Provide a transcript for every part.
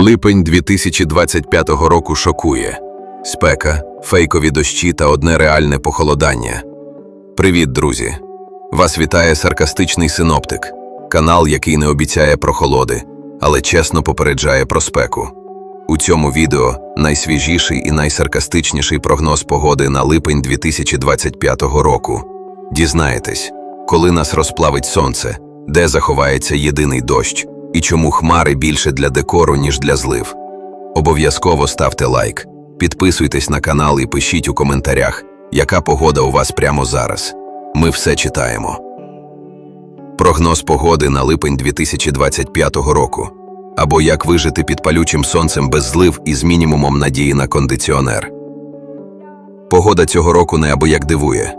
Липень 2025 року шокує спека, фейкові дощі та одне реальне похолодання. Привіт, друзі! Вас вітає саркастичний синоптик, канал, який не обіцяє прохолоди, але чесно попереджає про спеку. У цьому відео найсвіжіший і найсаркастичніший прогноз погоди на липень 2025 року. Дізнаєтесь, коли нас розплавить сонце, де заховається єдиний дощ, і чому хмари більше для декору, ніж для злив. Обов'язково ставте лайк, підписуйтесь на канал і пишіть у коментарях, яка погода у вас прямо зараз. Ми все читаємо. Прогноз погоди на липень 2025 року. Або як вижити під палючим сонцем без злив і з мінімумом надії на кондиціонер. Погода цього року неабияк дивує.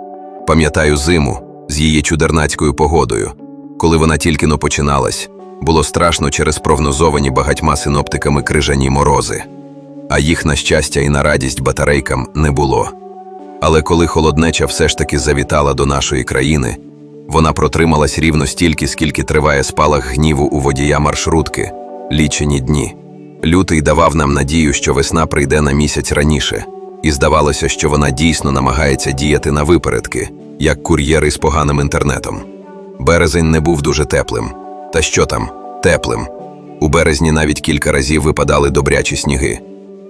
Пам'ятаю зиму з її чудернацькою погодою. Коли вона тільки но починалась, було страшно через прогнозовані багатьма синоптиками крижані морози. А їх, на щастя, і на радість батарейкам не було. Але коли холоднеча все ж таки завітала до нашої країни, вона протрималась рівно стільки, скільки триває спалах гніву у водія маршрутки лічені дні. Лютий давав нам надію, що весна прийде на місяць раніше, і здавалося, що вона дійсно намагається діяти на випередки, як кур'єр із поганим інтернетом. Березень не був дуже теплим. Та що там, теплим. У березні навіть кілька разів випадали добрячі сніги.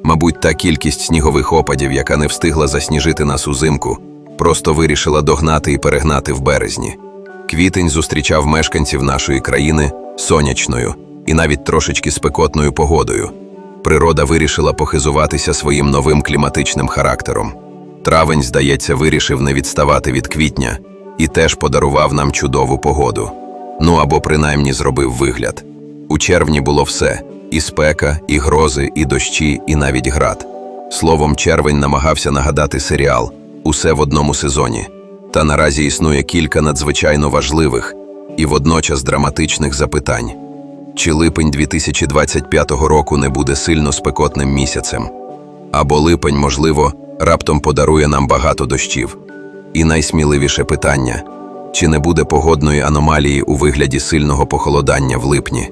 Мабуть, та кількість снігових опадів, яка не встигла засніжити нас узимку, просто вирішила догнати і перегнати в березні. Квітень зустрічав мешканців нашої країни сонячною і навіть трошечки спекотною погодою. Природа вирішила похизуватися своїм новим кліматичним характером. Травень, здається, вирішив не відставати від квітня і теж подарував нам чудову погоду. Ну або принаймні зробив вигляд. У червні було все: і спека, і грози, і дощі, і навіть град. Словом, червень намагався нагадати серіал усе в одному сезоні. Та наразі існує кілька надзвичайно важливих і водночас драматичних запитань. Чи липень 2025 року не буде сильно спекотним місяцем? Або липень, можливо, раптом подарує нам багато дощів. І найсміливіше питання чи не буде погодної аномалії у вигляді сильного похолодання в липні?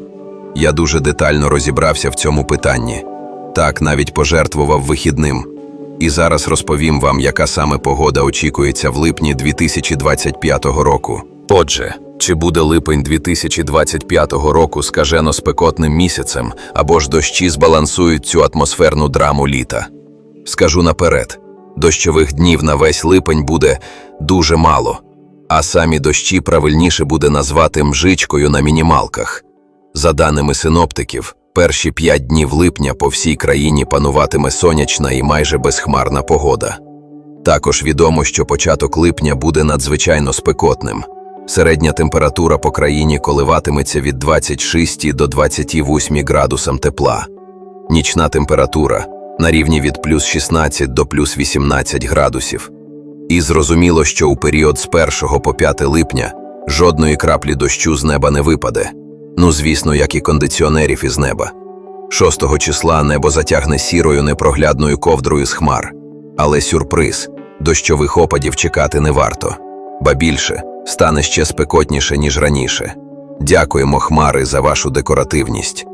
Я дуже детально розібрався в цьому питанні. Так, навіть пожертвував вихідним. І зараз розповім вам, яка саме погода очікується в липні 2025 року. Отже, чи буде липень 2025 року скажено спекотним місяцем, або ж дощі збалансують цю атмосферну драму літа? Скажу наперед, дощових днів на весь липень буде дуже мало, а самі дощі правильніше буде назвати мжичкою на мінімалках. За даними синоптиків, перші п'ять днів липня по всій країні пануватиме сонячна і майже безхмарна погода. Також відомо, що початок липня буде надзвичайно спекотним. Середня температура по країні коливатиметься від 26 до 28 градусам тепла. Нічна температура на рівні від плюс 16 до плюс 18 градусів. І зрозуміло, що у період з 1 по 5 липня жодної краплі дощу з неба не випаде. Ну, звісно, як і кондиціонерів із неба. 6 числа небо затягне сірою непроглядною ковдрою з хмар. Але сюрприз дощових опадів чекати не варто. Ба більше стане ще спекотніше, ніж раніше. Дякуємо, хмари, за вашу декоративність.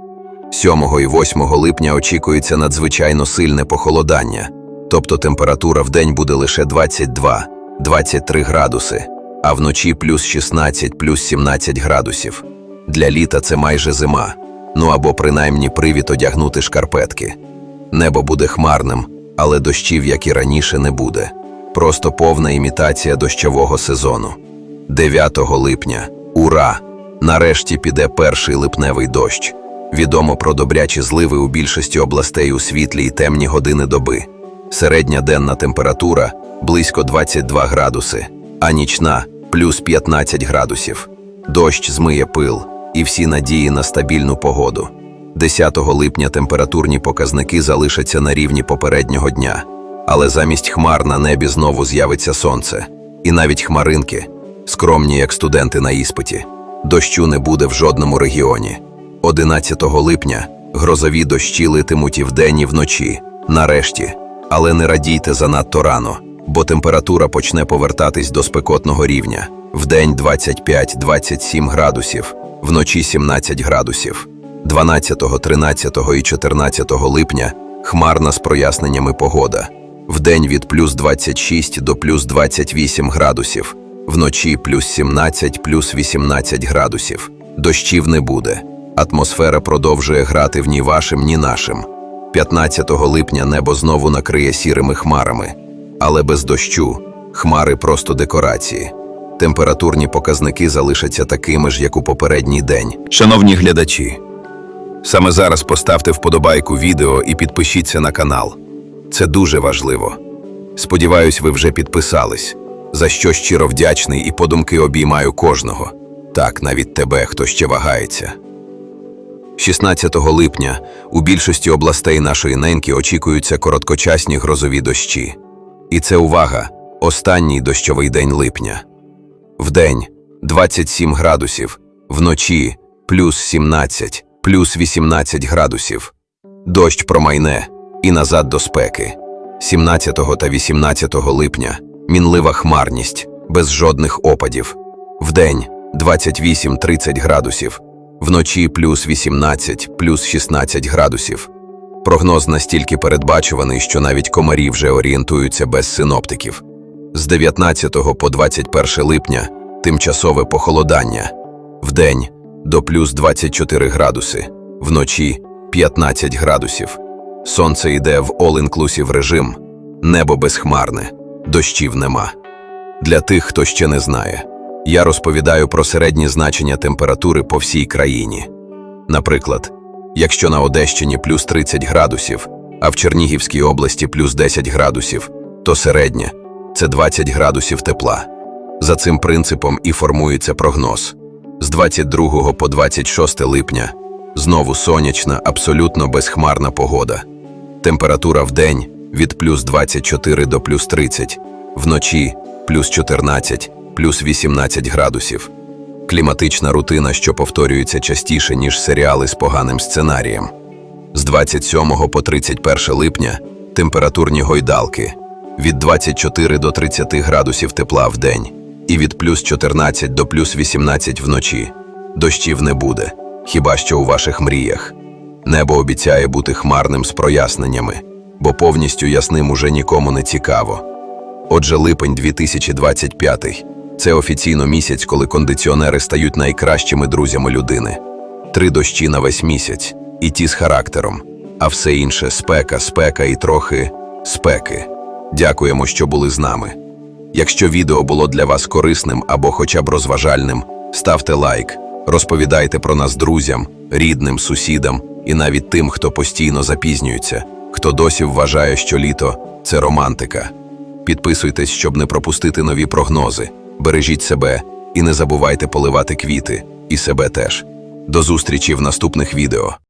7 і 8 липня очікується надзвичайно сильне похолодання, тобто температура в день буде лише 22-23 градуси, а вночі плюс 16, плюс 17 градусів. Для літа це майже зима, ну або принаймні привід одягнути шкарпетки. Небо буде хмарним, але дощів, як і раніше, не буде. Просто повна імітація дощового сезону. 9 липня. Ура! Нарешті піде перший липневий дощ. Відомо про добрячі зливи у більшості областей у світлі й темні години доби. Середня денна температура близько 22 градуси, а нічна плюс 15 градусів. Дощ змиє пил і всі надії на стабільну погоду. 10 липня температурні показники залишаться на рівні попереднього дня, але замість хмар на небі знову з'явиться сонце. І навіть хмаринки, скромні як студенти на іспиті. Дощу не буде в жодному регіоні. 11 липня грозові дощі литимуть і вдень, і вночі, нарешті. Але не радійте занадто рано, бо температура почне повертатись до спекотного рівня. Вдень 25-27 градусів, вночі 17 градусів. 12, 13 і 14 липня хмарна з проясненнями погода. Вдень від плюс 26 до плюс 28 градусів, вночі плюс 17, плюс 18 градусів. Дощів не буде. Атмосфера продовжує грати в ні вашим, ні нашим. 15 липня небо знову накриє сірими хмарами, але без дощу. Хмари просто декорації. Температурні показники залишаться такими ж, як у попередній день. Шановні глядачі, саме зараз поставте вподобайку відео і підпишіться на канал. Це дуже важливо. Сподіваюсь, ви вже підписались, за що щиро вдячний і подумки обіймаю кожного. Так, навіть тебе, хто ще вагається. 16 липня у більшості областей нашої неньки очікуються короткочасні грозові дощі. І це увага, останній дощовий день липня. Вдень 27 градусів, вночі плюс 17, плюс 18 градусів. Дощ промайне і назад до спеки. 17 та 18 липня мінлива хмарність, без жодних опадів. Вдень 28-30 градусів, вночі плюс 18, плюс 16 градусів. Прогноз настільки передбачуваний, що навіть комарі вже орієнтуються без синоптиків. З 19 по 21 липня тимчасове похолодання. Вдень до плюс 24 градуси, вночі 15 градусів. Сонце йде в all-inclusive режим, небо безхмарне, дощів нема. Для тих, хто ще не знає, я розповідаю про середні значення температури по всій країні. Наприклад, якщо на Одещині плюс 30 градусів, а в Чернігівській області плюс 10 градусів, то середнє це 20 градусів тепла. За цим принципом і формується прогноз. З 22 по 26 липня знову сонячна, абсолютно безхмарна погода. Температура в день від плюс 24 до плюс 30, вночі плюс 14, плюс 18 градусів. Кліматична рутина, що повторюється частіше, ніж серіали з поганим сценарієм. З 27 по 31 липня температурні гойдалки від 24 до 30 градусів тепла в день і від плюс 14 до плюс 18 вночі. Дощів не буде, хіба що у ваших мріях. Небо обіцяє бути хмарним з проясненнями, бо повністю ясним уже нікому не цікаво. Отже, липень 2025 – це офіційно місяць, коли кондиціонери стають найкращими друзями людини. Три дощі на весь місяць, і ті з характером, а все інше спека, спека і трохи спеки. Дякуємо, що були з нами. Якщо відео було для вас корисним або хоча б розважальним, ставте лайк, розповідайте про нас друзям, рідним, сусідам і навіть тим, хто постійно запізнюється, хто досі вважає, що літо це романтика. Підписуйтесь, щоб не пропустити нові прогнози. Бережіть себе і не забувайте поливати квіти, і себе теж. До зустрічі в наступних відео.